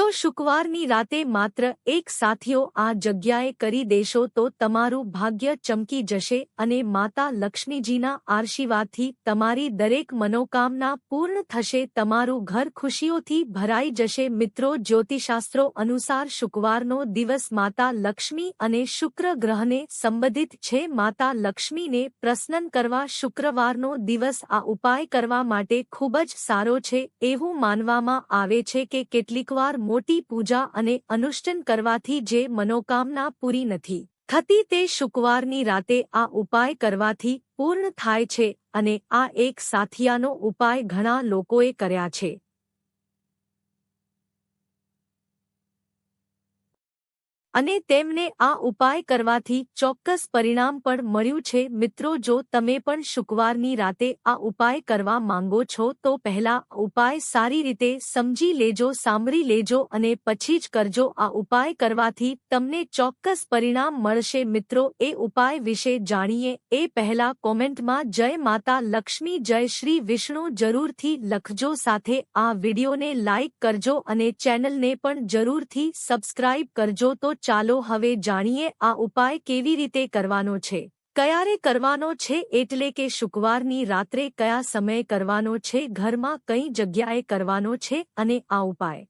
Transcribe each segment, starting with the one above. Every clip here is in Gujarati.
તો શુક્રવારની રાતે માત્ર એક સાથીઓ આ જગ્યાએ કરી દેશો તો તમારું ભાગ્ય ચમકી જશે અને માતા લક્ષ્મીજીના આશીર્વાદથી તમારી દરેક મનોકામના પૂર્ણ થશે, તમારું ઘર ખુશીઓથી ભરાઈ જશે. મિત્રો જ્યોતિષાસ્ત્રો અનુસાર શુક્રવારનો દિવસ માતા લક્ષ્મી અને શુક્ર ગ્રહને સંબંધિત છે. માતા લક્ષ્મીને પ્રસન્ન કરવા શુક્રવારનો દિવસ આ ઉપાય કરવા માટે ખૂબ જ સારો છે. એવું માનવામાં આવે છે કે કેટલીકવાર મોટી પૂજા અને અનુષ્ઠાન કરવાથી જે મનોકામના પૂરી નથી. થતી તે શુક્રવારની રાતે આ ઉપાય કરવાથી પૂર્ણ થાય છે અને આ એક સાથિયાનો ઉપાય ઘણા લોકોએ કર્યા છે. અને તેમને આ ઉપાય કરવાથી ચોક્કસ પરિણામ પણ મળ્યું છે. મિત્રો, જો તમે પણ શુક્રવારની રાતે આ ઉપાય કરવા માંગો છો, તો પહેલા ઉપાય સારી રીતે સમજી લેજો, સાંભળી લેજો અને પછી જ કરજો. આ ઉપાય કરવાથી તમને ચોક્કસ પરિણામ મળશે. મિત્રો, એ ઉપાય વિશે જાણીએ. એ પહેલા કોમેન્ટમાં જય માતા લક્ષ્મી, જય શ્રી વિષ્ણુ જરૂરથી લખજો. સાથે આ વિડીયોને લાઇક કરજો અને ચેનલને પણ જરૂરથી સબસ્ક્રાઇબ કરજો. તો ચાલો હવે જાણીએ આ ઉપાય કેવી રીતે કરવાનો છે. કયારે કરવાનો છે એટલે કે શુક્રવારની રાત્રે કયા સમયે કરવાનો છે, ઘરમાં કઈ જગ્યાએ કરવાનો છે અને આ ઉપાય.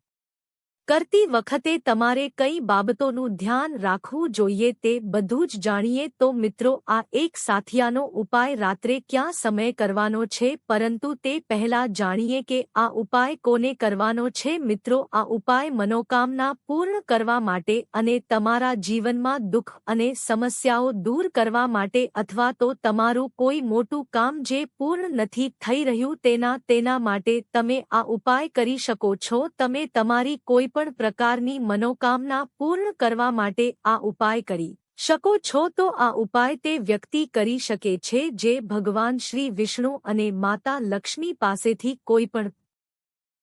કરતી વખતે તમારે કઈ બાબતોનું ધ્યાન રાખવું જોઈએ તે બધું જ જાણીએ તો મિત્રો આ એક સાથિયાનો ઉપાય રાત્રે ક્યાં સમય કરવાનો છે પરંતુ તે પહેલા જાણીએ કે આ ઉપાય કોને કરવાનો છે મિત્રો આ ઉપાય મનોકામના પૂર્ણ કરવા માટે અને તમારા જીવનમાં દુઃખ અને સમસ્યાઓ દૂર કરવા માટે અથવા તો તમારું કોઈ મોટું કામ જે પૂર્ણ નથી થઈ રહ્યું તેના તેના માટે તમે આ ઉપાય કરી શકો છો. તમે તમારી કોઈ પણ પ્રકારની મનોકામના પૂર્ણ કરવા માટે આ ઉપાય કરી. શકો છો તો આ ઉપાય તે વ્યક્તિ કરી શકે છે જે ભગવાન શ્રી વિષ્ણુ અને માતા લક્ષ્મી પાસેથી કોઈ પણ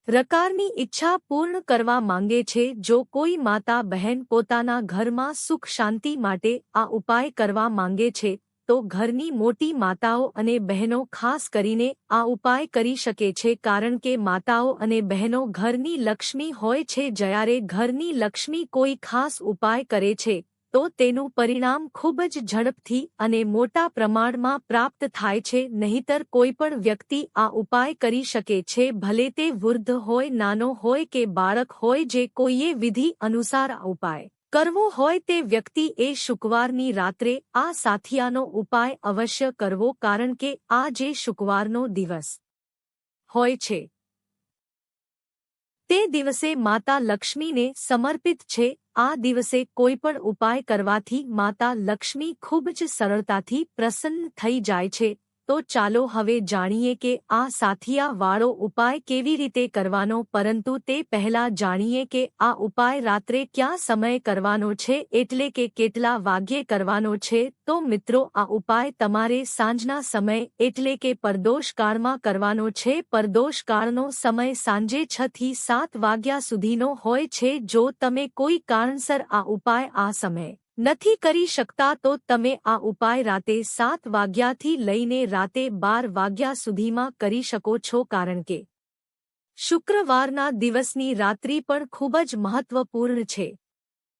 પ્રકારની ઈચ્છા પૂર્ણ કરવા માંગે છે જો કોઈ માતા બહેન પોતાના ઘરમાં સુખ શાંતિ માટે આ ઉપાય કરવા માંગે છે તો ઘરની મોટી માતાઓ અને બહેનો ખાસ કરીને આ ઉપાય કરી શકે છે કારણ કે માતાઓ અને બહેનો ઘરની લક્ષ્મી હોય છે જ્યારે ઘરની લક્ષ્મી કોઈ ખાસ ઉપાય કરે છે, તો તેનું પરિણામ ખૂબ જ ઝડપથી અને મોટા પ્રમાણમાં પ્રાપ્ત થાય છે, નહીતર કોઈપણ વ્યક્તિ આ ઉપાય કરી શકે છે, ભલે તે વૃદ્ધ હોય, નાનો હોય કે બાળક હોય જે કોઈએ વિધિ અનુસાર આ ઉપાય કરવો હોય તે વ્યક્તિ એ શુક્રવારની રાત્રે આ સાથિયાનો ઉપાય અવશ્ય કરવો કારણ કે આ જે શુક્રવારનો દિવસ હોય છે. તે દિવસે માતા લક્ષ્મીને સમર્પિત છે. આ દિવસે કોઈપણ ઉપાય કરવાથી માતા લક્ષ્મી ખૂબ જ સરળતાથી પ્રસન્ન થઈ જાય છે. તો ચાલો હવે જાણીએ કે આ સાથિયા વાળો ઉપાય કેવી રીતે કરવાનો, પરંતુ તે પહેલા જાણીએ કે આ ઉપાય રાત્રે ક્યાં સમય કરવાનો છે, એટલે કે કેટલા વાગ્યે કરવાનો છે. તો મિત્રો, આ ઉપાય તમારે સાંજના સમય, એટલે કે પરદોષકાળમાં કરવાનો છે. પરદોષકાળનો સમય સાંજે છ થી સાત વાગ્યા સુધીનો હોય છે, જો તમે કોઈ કારણસર આ ઉપાય આ સમય નથી કરી શકતા તો તમે આ ઉપાય રાતે સાત વાગ્યાથી લઈને રાતે બાર વાગ્યા સુધીમાં કરી શકો છો કારણ કે શુક્રવારના દિવસની રાત્રિ પણ ખૂબ જ મહત્વપૂર્ણ છે.